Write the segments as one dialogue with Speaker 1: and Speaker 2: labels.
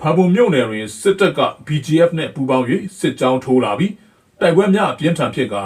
Speaker 1: ဘာပုံမြို့နယ်တွင်စစ်တပ်က BGF နဲ့ပူးပေါင်း၍စစ်ကြောင်းထိုးလာပြီးတိုက်ပွဲများအပြင်းထန်ဖြစ်ကာ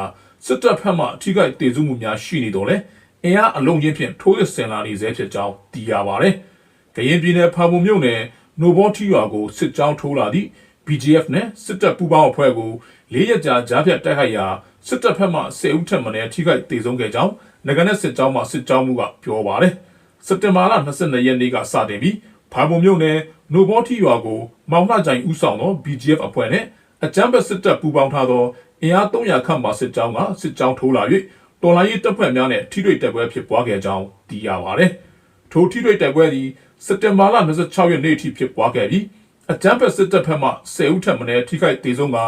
Speaker 1: စစ်တပ်ဖက်မှအထိခိုက်ဒေဆုံးမှုများရှိနေတော့လေအင်အားအလုံးချင်းဖြင့်ထိုးရဆင်လာနေစေဖြစ်ကြောင်းသိရပါတယ်။ကရင်ပြည်နယ်ဖာပုံမြို့နယ်နိုဘောတီရွာကိုစစ်ကြောင်းထိုးလာသည့် BGF နဲ့စစ်တပ်ပူးပေါင်းအဖွဲ့ကိုလေးရက်ကြာကြားဖြတ်တိုက်ခိုက်ရာစစ်တပ်ဖက်မှ10ဦးထက်မနည်းထိခိုက်ဒေဆုံးခဲ့ကြောင်းငကနဲ့စစ်ကြောင်းမှစစ်ကြောင်းမှုကပြောပါတယ်။စက်တင်ဘာလ22ရက်နေ့ကစတင်ပြီး ဖာပုံမြို့နယ်နိုဘောတီရွာကိုမောင်နှကြိုင်ဦးဆောင်သော BGF အဖွဲ့နဲ့အကြမ်းဖက်စစ်တပ်ပူးပေါင်းထားသောအင်အား300ခန့်မှစစ်ကြောင်းကစစ်ကြောင်းထိုးလာ၍တော်လိုင်းရေးတပ်ဖွဲ့များနဲ့ထိတွေ့တိုက်ပွဲဖြစ်ပွားခဲ့ကြောင်းသိရပါတယ်။ထိုထိတွေ့တိုက်ပွဲသည်စက်တင်ဘာလ26ရက်နေ့အထိဖြစ်ပွားခဲ့ပြီးအကြမ်းဖက်စစ်တပ်ဘက်မှ10ဦးထက်မနည်းထိခိုက်ဒေဆုံးက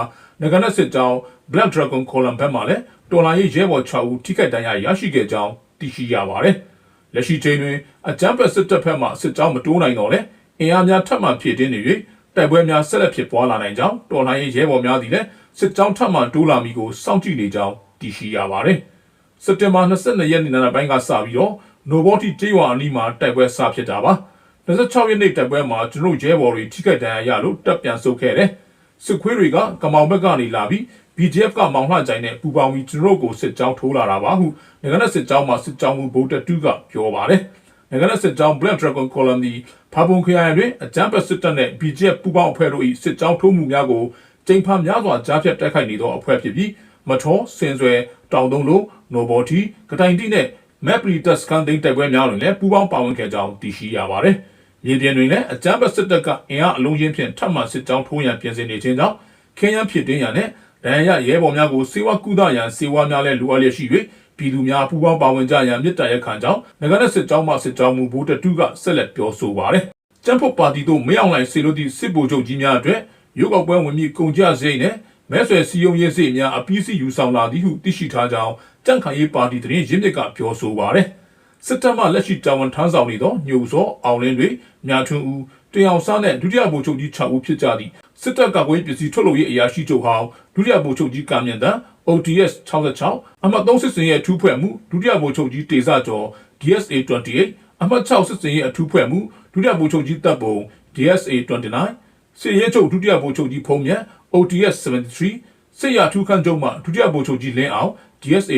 Speaker 1: ငကနက်စစ်ကြောင်း Black Dragon Column ဘက်မှလည်းတော်လိုင်းရေးရဲဘော်6ဦးထိခိုက်ဒဏ်ရာရရှိခဲ့ကြောင်းသိရှိရပါတယ်။ လက်ရှိချိန်တွင်အကြမ်းဖက်စစ်တပ်ဘက်မှစစ်ကြောင်းမတိုးနိုင်တော့လဲအင်အားများထပ်မံဖြည့်တင်းနေ၍တိုက်ပွဲများဆက်လက်ဖြစ်ပွားလာနိုင်ကြောင်းတော်လှန်ရေးရဲဘော်များသည်လည်းစစ်ကြောင်းထပ်မံတိုးလာမည်ကိုစောင့်ကြည့်နေကြောင်းသိရှိရပါတယ်။စက်တင်ဘာ22ရက်နေ့နံနက်ပိုင်းကစပြီးတော့နိုဘောတီကျေးရွာအနီးမှာတိုက်ပွဲစဖြစ်တာပါ။26ရက်နေ့တိုက်ပွဲမှာကျွန်တော်ရဲဘော်တွေထိခိုက်ဒဏ်ရာရလို့တပ်ပြန်ဆုတ်ခဲ့တယ်။ စစ်ခွေးတွေကကမောင်ဘက်ကနေလာပြီး BGF ကမောင်လှကြိုင်နဲ့ပူပေါင်းပြီးကျွန်တော်ကိုစစ်ကြောင်းထိုးလာတာပါဟုငကနက်စစ်ကြောင်းမှာစစ်ကြောင်းမှုဗိုလ်တပ်တူးကပြောပါတယ်။ငကနက်စစ်ကြောင်း Black Dragon Column ဒီဖာပုံခရိုင်တွင်အကြမ်းဖက်စစ်တပ်နဲ့ BGF ပူးပေါင်းအဖွဲ့တို့၏စစ်ကြောင်းထိုးမှုများကိုကျိန်ဖန်များစွာကြားဖြတ်တိုက်ခိုက်နေသောအဖွဲ့ဖြစ်ပြီးမထောစင်ဆွဲတောင်တုံးလုံးနိုဘော်တီကတိုင်တီနဲ့မက်ပရီတက်စကန်တိန်တိုက်ပွဲများတွင်လည်းပူးပေါင်းပါဝင်ခဲ့ကြောင်းသိရှိရပါတယ်။ မြေပြင်တွင်လည်းအကြမ်းဖက်စစ်တပ်ကအင်အားအလုံးချင်းဖြင့်ထပ်မံစစ်ကြောင်းထိုးရန်ပြင်ဆင်နေခြင်းကြောင့်ခင်းရန်ဖြစ်တင်းရန်နဲ့ဒဏ်ရာရဲဘော်များကိုစေဝါကုသရန်စေဝါများလည်းလိုအပ်လျက်ရှိ၍ပြည်သူများပူးပေါင်းပါဝင်ကြရန်မြစ်တာရက်ခံကြောင်းငကနဲ့စစ်ကြောင်းမှစစ်ကြောင်းမူဘိုးတတူးကဆက်လက်ပြောဆိုပါတယ်။ကျန်းဖတ်ပါတီတို့မရောက်နိုင်စေလို့သည့်စစ်ဗိုလ်ချုပ်ကြီးများအတွက်ရုပ်ောက်ပွဲဝင်ပြီးကုန်ကြစိတ်နဲ့မဲဆွယ်စည်းရုံးရေးစိတ်များအပီးစီယူဆောင်လာသည်ဟုသိရှိထားကြောင်းကြန့်ခိုင်ရေးပါတီတရင်ရင်းမြစ်ကပြောဆိုပါတယ်။ စစ်တပ်မှလက်ရှိတာဝန်ထမ်းဆောင်နေသောညိုစောအောင်လင်းတွေမြာထွန်းဦးတင်အောင်စားနဲ့ဒုတိယဗိုလ်ချုပ်ကြီး6ဦးဖြစ်ကြသည့်စစ်တပ်ကကွေးပစ္စည်းထုတ်လုပ်ရေးအရာရှိချုပ်ဟောင်းဒုတိယဗိုလ်ချုပ်ကြီးကာမြင့်တန် ODS 66အမှတ်3စစ်စင်ရဲ့အထူးဖွဲ့မှုဒုတိယဗိုလ်ချုပ်ကြီးတေဇကျော် DSA 28အမှတ်6စစ်စင်ရဲ့အထူးဖွဲ့မှုဒုတိယဗိုလ်ချုပ်ကြီးတပ်ပုံ DSA 29စစ်ရဲချုပ်ဒုတိယဗိုလ်ချုပ်ကြီးဖုံးမြတ် ODS 73စစ်ရထူးခန့်ချုပ်မှဒုတိယဗိုလ်ချုပ်ကြီးလင်းအောင် DSA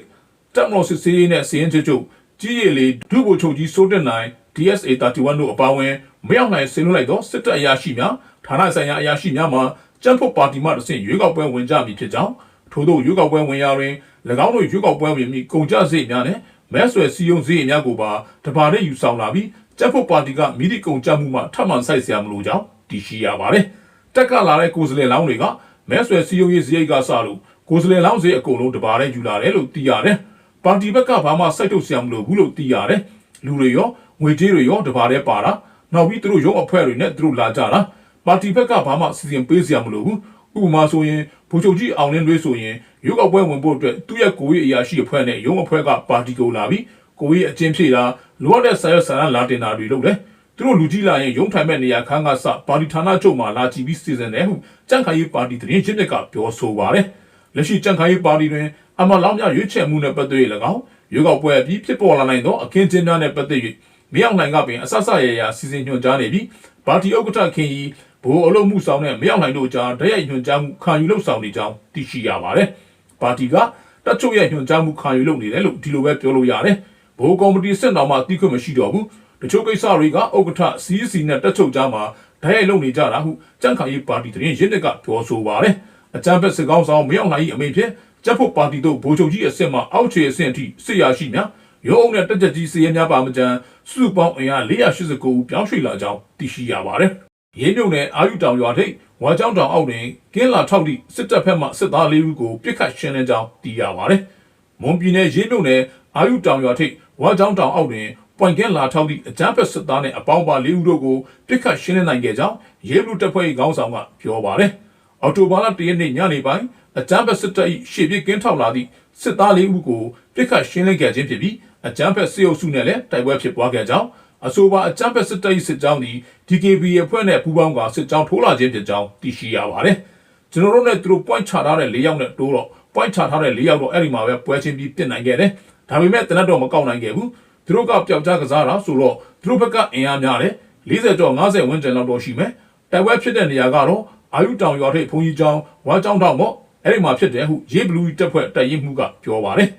Speaker 1: 26တပ်မတော်စစ်စေးရေးနဲ့စီရင်ချုပ်ချုပ် ကြီးရည်လေဒုဗိုလ်ချုပ်ကြီးစိုးတက်နိုင် DSA 31တို့အပါအဝင်မရောက်နိုင်ဆင်လွှတ်လိုက်သောစစ်တပ်အရာရှိများဌာနဆိုင်ရာအရာရှိများမှကျန်းဖတ်ပါတီမှတဆင့်ရွေးကောက်ပွဲဝင်ကြမည်ဖြစ်ကြောင်းထို့သောရွေးကောက်ပွဲဝင်ရာတွင်၎င်းတို့ရွေးကောက်ပွဲဝင်မည်ကုန်ကြစိတ်များနဲ့မဲဆွယ်စည်းရုံးစည်းများကိုပါတပါးနဲ့ယူဆောင်လာပြီးကျန်းဖတ်ပါတီကမိသည့်ကုန်ကြမှုမှထပ်မံဆိုင်ဆရာမလို့ကြောင်းတည်ရှိရပါတယ်တက်ကလာတဲ့ကိုယ်စားလှယ်လောင်းတွေကမဲဆွယ်စည်းရုံးရေးစရိတ်ကစလို့ကိုယ်စားလှယ်လောင်းစရိတ်အကုန်လုံးတပါးနဲ့ယူလာတယ်လို့သိရတယ် ပါတီဘက်ကဘာမှစိုက်ထုတ်ဆရာမလို့ဘူးလို့သိရတယ်လူတွေရောငွေကြေးတွေရောတပါးနဲ့ပါတာနောက်ပြီးသူတို့ရုံးအဖွဲ့တွေနဲ့သူတို့လာကြတာပါတီဘက်ကဘာမှစီစဉ်ပေးစရာမလိုဘူးဥပမာဆိုရင်ဗိုလ်ချုပ်ကြီးအောင်လင်းတွေဆိုရင်ရုပ်ောက်ပွဲဝင်ဖို့အတွက်သူ့ရဲ့ကိုယ်ရေးအရာရှိအဖွဲ့နဲ့ရုံးအဖွဲ့ကပါတီကိုလာပြီးကိုယ်ရေးအချင်းဖြည့်တာလိုအပ်တဲ့ဆရာဆရာလာတင်တာတွေလုပ်တယ်သူတို့လူကြီးလာရင်ရုံးထိုင်မဲ့နေရာခန်းကစပါတီဌာနချုပ်မှာလာကြည့်ပြီးစီစဉ်တယ်ဟုကြန့်ခိုင်ရေးပါတီတရင်ချင်းမြက်ကပြောဆိုပါတယ် လက်ရှိကြန့်ခိုင်ရေးပါတီတွင်အမလောင်များရွေးချယ်မှုနဲ့ပတ်သက်၍၎င်းရွေးကောက်ပွဲအပြီးဖြစ်ပေါ်လာနိုင်သောအခင်းကျင်းများနဲ့ပတ်သက်၍မရောက်နိုင်ကပင်အဆဆရရစီစဉ်ညွှန်ကြားနေပြီးပါတီဥက္ကဋ္ဌခင်ကြီးဘိုးအလုံးမှုဆောင်တဲ့မရောက်နိုင်တို့ကြားတရိုက်ညွှန်ကြားမှုခံယူလုပ်ဆောင်နေကြောင်းသိရှိရပါတယ်။ပါတီကတက်ချုပ်ရဲ့ညွှန်ကြားမှုခံယူလုပ်နေတယ်လို့ဒီလိုပဲပြောလို့ရတယ်။ဘိုးကော်မတီစစ်တော်မှတိခွင့်မရှိတော့ဘူး။တချို့ကိစ္စတွေကဥက္ကဋ္ဌ CEC နဲ့တက်ချုပ်ကြားမှာတရိုက်လုပ်နေကြတာဟုကြန့်ခိုင်ရေးပါတီတရင်ရင်းနစ်ကပြောဆိုပါတယ်။ အကြမ်းဖက်စစ်ကောင်ဆောင်မရောက်နိုင်၏အမိန့်ဖြင့်ကျပ်ဖို့ပါတီတို့ဗိုလ်ချုပ်ကြီးအစ်စ်မှအောက်ခြေအဆင့်အထိစစ်ရရှိများရုံးနဲ့တက်ကြကြီးစီရဲများပါမကြမ်းစုပေါင်းအင်အား489ဦးပြောင်းရွှေ့လာကြောင်းသိရှိရပါတယ်။ရင်းမြုံနယ်အာယူတောင်ရွာထိပ်ဝါကြောင်းတောင်အောက်တွင်ကင်းလာထောက်သည့်စစ်တပ်ဖက်မှစစ်သား၄ဦးကိုပြစ်ခတ်ရှင်းလင်းကြောင်းသိရပါတယ်။မွန်ပြည်နယ်ရင်းမြုံနယ်အာယူတောင်ရွာထိပ်ဝါကြောင်းတောင်အောက်တွင်ပွိုင်ကင်းလာထောက်သည့်အကြမ်းဖက်စစ်သားနှင့်အပေါင်းပါ၄ဦးတို့ကိုပြစ်ခတ်ရှင်းလင်းနိုင်ခဲ့ကြောင်းရဲဘလူတပ်ဖွဲ့၏ခေါင်းဆောင်ကပြောပါတယ်။ အော်တိုဘာလ၁ရက်နေ့ညနေပိုင်းအကြမ်းဖက်စစ်တပ်၏ရှေ့ပြေးကင်းထောက်လာသည့်စစ်သား၄ဦးကိုပြစ်ခတ်ရှင်းလင်းခဲ့ခြင်းဖြစ်ပြီးအကြမ်းဖက်စစ်အုပ်စုနဲ့လည်းတိုက်ပွဲဖြစ်ပွားခဲ့ကြောင်းအဆိုပါအကြမ်းဖက်စစ်တပ်၏စစ်ကြောင်းသည် DKB အဖွဲ့နဲ့ပူးပေါင်းကစစ်ကြောင်းထိုးလာခြင်းဖြစ်ကြောင်းသိရှိရပါတယ်။ကျွန်တော်တို့နဲ့သူတို့ point ချထားတဲ့၄ယောက်နဲ့တိုးတော့ point ချထားတဲ့၄ယောက်တော့အဲ့ဒီမှာပဲပွဲချင်းပြီးပြစ်နိုင်ခဲ့တယ်။ဒါပေမဲ့တနက်တော့မကောက်နိုင်ခဲ့ဘူး။သူတို့ကပျောက်ကြားကစားတာဆိုတော့သူတို့ဘက်ကအင်အားများတယ်။40ကျော်50ဝန်းကျင်လောက်တော့ရှိမယ်။တိုက်ပွဲဖြစ်တဲ့နေရာကတော့ အာယုတောင်ရွာထိပ်ဘုံကြီးကျောင်းဝါကျောင်းတောင်ပေါ့အဲ့ဒီမှာဖြစ်တယ်ဟုရေးဘလူးတပ်ဖွဲ့တပ်ရင်းမှုကပြောပါတယ်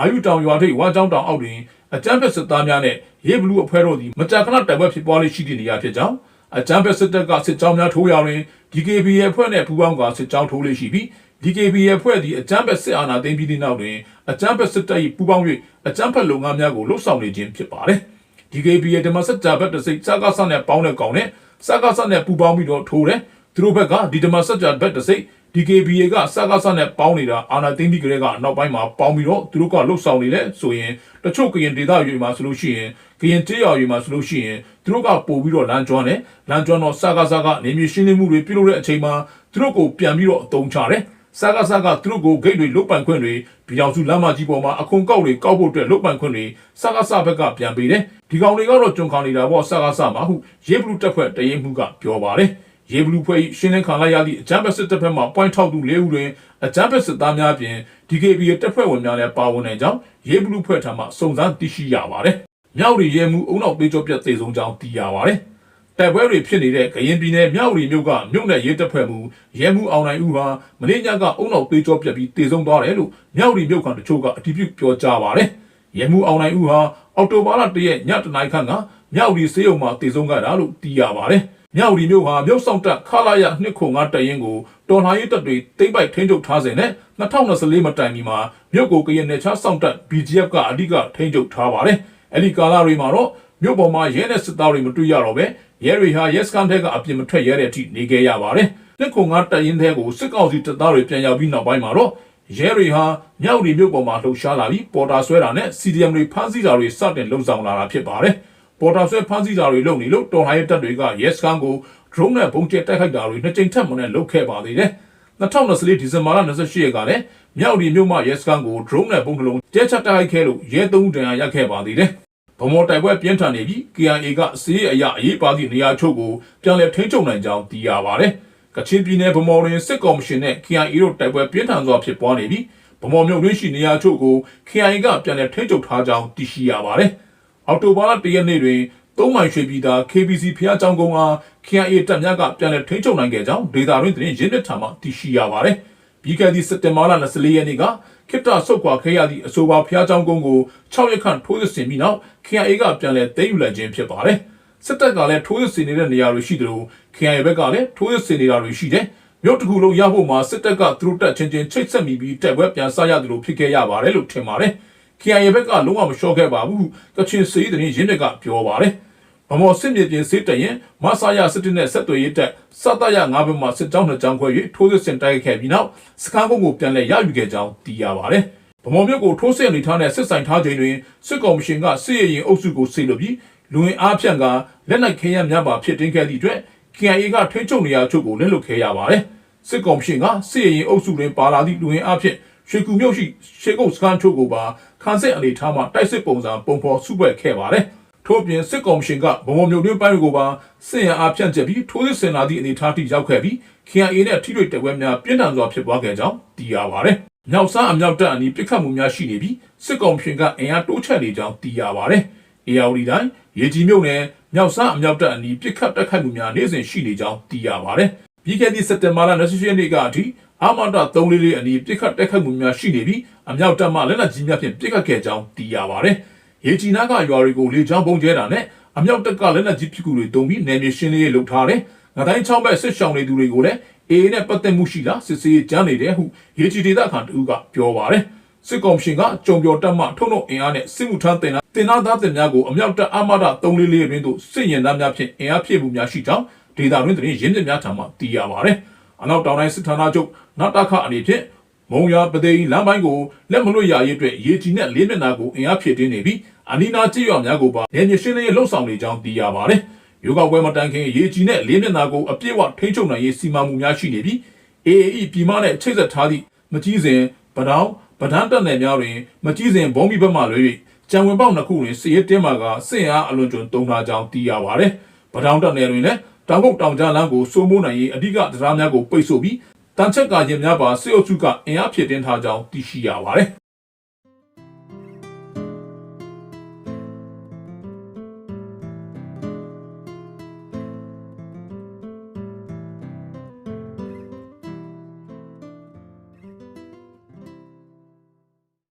Speaker 1: အာယုတောင်ရွာထိပ်ဝါကျောင်းတောင်အောက်တွင်အကြမ်းဖက်စစ်သားများနဲ့ရေးဘလူးအဖွဲ့တို့သည်မကြာခဏတိုက်ပွဲဖြစ်ပွားလေးရှိတဲ့နေရာဖြစ်ကြောင်းအကြမ်းဖက်စစ်တပ်ကစစ်ကြောင်းများထိုးရာတွင် DKB ရဲ့အဖွဲ့နဲ့ပူးပေါင်းကစစ်ကြောင်းထိုးလေးရှိပြီး DKB ရဲ့အဖွဲ့သည်အကြမ်းဖက်စစ်အာဏာသိမ်းပြီးတဲ့နောက်တွင်အကြမ်းဖက်စစ်တပ်၏ပူးပေါင်း၍အကြမ်းဖက်လုပ်ငန်းများကိုလှုပ်ဆောင်နေခြင်းဖြစ်ပါတယ်။ DKB ရဲ့ဓမ္မစကြာဘက်တစ်စိတ်စကားဆနဲ့ပေါင်းတဲ့ကောင်နဲ့စကားဆနဲ့ပူးပေါင်းပြီးတော့ထိုးတယ်။ သူတို့ဘက်ကဒီဓမ္မစကြာဘက်တစ်စိတ် DKB ကစကားဆနဲ့ပေါင်းနေတာအာဏာသိမ်းပြီးကြတဲ့ကနောက်ပိုင်းမှာပေါင်းပြီးတော့သူတို့ကလှုပ်ဆောင်နေတယ်ဆိုရင်တချို့ကရင်ဒေသရွေမှာဆိုလို့ရှိရင်ကရင်တေးရွာရွေမှာဆိုလို့ရှိရင်သူတို့ကပို့ပြီးတော့လမ်းကျွမ်းတယ်လမ်းကျွမ်းတော့စကားစကနေမြေရှင်းလင်းမှုတွေပြုလုပ်တဲ့အချိန်မှာသူတို့ကိုပြန်ပြီးတော့အတုံးချတယ်စကားစကားသူတို့ကိုဂိတ်တွေလုတ်ပန်ခွင့်တွေပြည်အောင်စုလမ်းမကြီးပေါ်မှာအခွန်ကောက်တွေကောက်ဖို့အတွက်လုတ်ပန်ခွင့်တွေစကားစဘက်ကပြန်ပေးတယ်ဒီကောင်တွေကတော့ကြုံခံနေတာပေါ့စကားစမှာဟုရေဘလူးတက်ဖွဲ့တရင်မှုကပြောပါတယ် ရေဘလူးဖွဲ့ရှင်းလင်းခံလိုက်ရသည့်အကြမ်းဖက်စစ်တပ်ဖက်မှ point ထောက်သူ၄ဦးတွင်အကြမ်းဖက်စစ်သားများပြင် DKB ရဲ့တပ်ဖွဲ့ဝင်များလည်းပါဝင်နေကြောင်းရေဘလူးဖွဲ့ထံမှစုံစမ်းသိရှိရပါတယ်။မြောက်ရီရဲမှုအုံနောက်ပေးကြောပြတ်သေဆုံးကြောင်းသိရပါတယ်။တိုက်ပွဲတွေဖြစ်နေတဲ့ကရင်ပြည်နယ်မြောက်ရီမြို့ကမြို့နယ်ရဲတပ်ဖွဲ့မှုရဲမှုအောင်နိုင်ဦးဟာမင်းညကအုံနောက်ပေးကြောပြတ်ပြီးသေဆုံးသွားတယ်လို့မြောက်ရီမြို့ခံတချို့ကအတည်ပြုပြောကြားပါတယ်။ရဲမှုအောင်နိုင်ဦးဟာအော်တိုဘာလ၁ရက်ညတနာရီခန့်ကမြောက်ရီစေယုံမှာသေဆုံးခဲ့တာလို့သိရပါတယ်။ မြောက်ရီမြို့ဟာမြို့ဆောင်တက်ခလာရနှစ်ခုငါတရင်ကိုတော်လှန်ရေးတပ်တွေတိမ့်ပိုက်ထိန်းချုပ်ထားစဉ်နဲ့2024မတိုင်မီမှာမြို့ကိုကရင်နယ်ခြားဆောင်တက် BGF ကအဓိကထိန်းချုပ်ထားပါတယ်။အဲဒီကာလတွေမှာတော့မြို့ပေါ်မှာရဲနဲ့စစ်သားတွေမတွေ့ရတော့ပဲရဲတွေဟာရဲစခန်းထက်ကအပြင်မထွက်ရတဲ့အထိနေခဲ့ရပါတယ်။နှစ်ခုငါတရင်တဲ့ကိုစစ်ကောင်စီတပ်သားတွေပြန်ရောက်ပြီးနောက်ပိုင်းမှာတော့ရဲတွေဟာမြောက်ရီမြို့ပေါ်မှာလှုပ်ရှားလာပြီးပေါ်တာဆွဲတာနဲ့ CDM တွေဖမ်းဆီးတာတွေစတင်လှုပ်ဆောင်လာတာဖြစ်ပါတယ်။ ပေါ်တာဆွဲဖမ်းဆီးတာတွေလုပ်နေလို့တော်ဟိုင်းတပ်တွေကရဲစခန်းကို drone နဲ့ပုံကျဲတိုက်ခိုက်တာတွေနှစ်ကြိမ်ထက်မနည်းလုပ်ခဲ့ပါသေးတယ်။2024ဒီဇင်ဘာလ28ရက်ကလည်းမြောက်ရီမြို့မှာရဲစခန်းကို drone နဲ့ပုံတစ်လုံးကျဲချတိုက်ခိုက်ခဲ့လို့ရဲသုံးတန်ရာရခဲ့ပါသေးတယ်။ဗမော်တိုက်ပွဲပြင်းထန်နေပြီး KIA ကစီးအရာအရေးပါသည့်နေရာချို့ကိုပြန်လည်ထိန်းချုပ်နိုင်ကြောင်းသိရပါတယ်။ကချင်ပြည်နယ်ဗမော်တွင်စစ်ကော်မရှင်နဲ့ KIA တို့တိုက်ပွဲပြင်းထန်စွာဖြစ်ပွားနေပြီးဗမော်မြို့တွင်းရှိနေရာချို့ကို KIA ကပြန်လည်ထိန်းချုပ်ထားကြောင်းသိရှိရပါတယ်။ အောက်တိုဘာလ၁ရက်နေ့တွင်သုံးမိုင်ရွှေပြည်သာ KBC ဖျားကျောင်းကုန်းအား KIA တပ်များကပြန်လည်ထိန်းချုပ်နိုင်ခဲ့ကြောင်းဒေတာတွင်သတင်းရင်းမြစ်ထံမှသိရှိရပါတယ်။ပြီးခဲ့သည့်စက်တင်ဘာလ24ရက်နေ့ကခိတ္တဆုတ်ခွာခဲ့ရသည့်အဆိုပါဖျားကျောင်းကုန်းကို6ရက်ခန့်ထိုးစစ်ဆင်ပြီးနောက် KIA ကပြန်လည်သိမ်းယူလိုက်ခြင်းဖြစ်ပါတယ်။စစ်တပ်ကလည်းထိုးစစ်ဆင်နေတဲ့နေရာတွေရှိသလို KIA ဘက်ကလည်းထိုးစစ်ဆင်နေတာတွေရှိတယ်။မြို့တစ်ခုလုံးရဖို့မှာစစ်တပ်ကသူတို့တက်ချင်းချင်းချိတ်ဆက်မိပြီးတက်ပွဲပြန်ဆရတယ်လို့ဖြစ်ခဲ့ရပါတယ်လို့ထင်ပါတယ်။ KIA ဘက်ကလုံးဝမလျှော့ခဲ့ပါဘူး။ကချင်စေးတဲ့ရင်းမြစ်ကပြောပါတယ်။ဗမော်စစ်မြေပြင်စစ်တရင်မဆာယာစစ်တပ်နဲ့ဆက်သွယ်ရေးတပ်စတရငါးဘက်မှစစ်ကြောင်းနှစ်ကြောင်းခွဲ၍ထိုးစစ်ဆင်တိုက်ခဲ့ပြီးနောက်စခန်းကုန်းကိုပြန်လည်ရယူခဲ့ကြောင်းသိရပါတယ်။ဗမော်မြို့ကိုထိုးစစ်အနေထားနဲ့စစ်ဆိုင်ထားချိန်တွင်စစ်ကော်မရှင်ကစစ်ရေးရင်အုပ်စုကိုဆေးလို့ပြီးလူဝင်အားဖြန့်ကလက်နက်ခဲယမ်းများပါဖြစ်တင်ခဲ့သည့်အတွက် KIA ကထိန်းချုပ်နေရာချုပ်ကိုလက်လွတ်ခဲ့ရပါတယ်။စစ်ကော်မရှင်ကစစ်ရေးရင်အုပ်စုတွင်ပါလာသည့်လူဝင်အားဖြင့်ရွှေကူမြို့ရှိရှေကုတ်စခန်းချုပ်ကိုပါ ခန်းစစ်အနေထားမှတိုက်စစ်ပုံစံပုံဖော်စုပွဲခဲ့ပါတယ်။ထို့ပြင်စစ်ကော်မရှင်ကဗမော်မြို့တွင်းပိုင်းကိုပါစစ်ရန်အားဖြန့်ချက်ပြီးထိုးစစ်ဆင်လာသည့်အနေအထားထိရောက်ခဲ့ပြီး KIA နဲ့ထိတွေ့တပ်ပွဲများပြင်းထန်စွာဖြစ်ပွားခဲ့ကြောင်းသိရပါတယ်။မြောက်စားအမြောက်တပ်အနီးပစ်ခတ်မှုများရှိနေပြီးစစ်ကော်မရှင်ကအင်အားတိုးချဲ့နေကြောင်းသိရပါတယ်။ ARD တိုင်းရေကြီးမြို့နယ်မြောက်စားအမြောက်တပ်အနီးပစ်ခတ်တိုက်ခိုက်မှုများနေ့စဉ်ရှိနေကြောင်းသိရပါတယ်။ပြီးခဲ့သည့်စက်တင်ဘာလ28ရက်နေ့ကအထိ အာမတာ344အနီးပစ်ခတ်တိုက်ခိုက်မှုများရှိနေပြီးအမြောက်တပ်မှလက်နက်ကြီးများဖြင့်ပစ်ခတ်ခဲ့ကြောင်းသိရပါတယ်။ရေချီနာကရွာတွေကိုလေကြောင်းပုံကျဲတာနဲ့အမြောက်တက်ကလက်နက်ကြီးပစ်ကူတွေတုံပြီးနယ်မြေရှင်းလင်းရေးလုပ်ထားတယ်။ငတိုင်းချောင်းဘက်စစ်ရှောင်းနေသူတွေကိုလည်းအေးနဲ့ပတ်သက်မှုရှိလားစစ်ဆေးကြမ်းနေတယ်ဟုရေချီဒေသခံတူကပြောပါတယ်။စစ်ကော်မရှင်ကကြုံပြော်တက်မှထုံတော့အင်အားနဲ့စစ်မှုထမ်းတင်တာတင်သားသားတင်များကိုအမြောက်တက်အမတာ344ရင်းတို့စစ်ရင်သားများဖြင့်အင်အားဖြည့်မှုများရှိကြောင်းဒေတာတွင်တရင်ရင်းမြစ်များထံမှသိရပါတယ်။ အနောက်တောင်တိုင်းစစ်ဌာနချုပ်နတ်တခအနေဖြင့်မုံရပသိမ်လမ်းပိုင်းကိုလက်မလွတ်ရရေးအတွက်ရေကြီးနဲ့လေးမျက်နှာကိုအင်အားဖြည့်တင်းနေပြီးအနီနာကြေးရွာများကိုပါနေမြေရှင်းလင်းရေးလှုပ်ဆောင်နေကြောင်းသိရပါတယ်။ရုပ်ောက်ပွဲမတန်ခင်ရေကြီးနဲ့လေးမျက်နှာကိုအပြည့်အဝထိန်းချုပ်နိုင်ရေးစီမံမှုများရှိနေပြီး AAE ပြည်မနဲ့ချိတ်ဆက်ထားသည့်မကြီးစဉ်ပဒေါင်းပဒန်းတက်နယ်များတွင်မကြီးစဉ်ဘုံမီဘက်မှလွဲ၍ကြံဝင်ပေါက်နှစ်ခုတွင်စစ်ရေးတင်းမာကစစ်အားအလွန်ကျွံတုံထားကြောင်းသိရပါတယ်။ပဒေါင်းတက်နယ်တွင်လည်း တောင်ကုတ်တောင်ကြားလမ်းကိုစိုးမိုးနိုင်ရေးအဓိကတရားများကိုပိတ်ဆို့ပြီးတန်ချက်ကရင်များပါစစ်အုပ်စုကအင်အားဖြစ်တင်းထားကြောင်းသိရှိရပါတယ်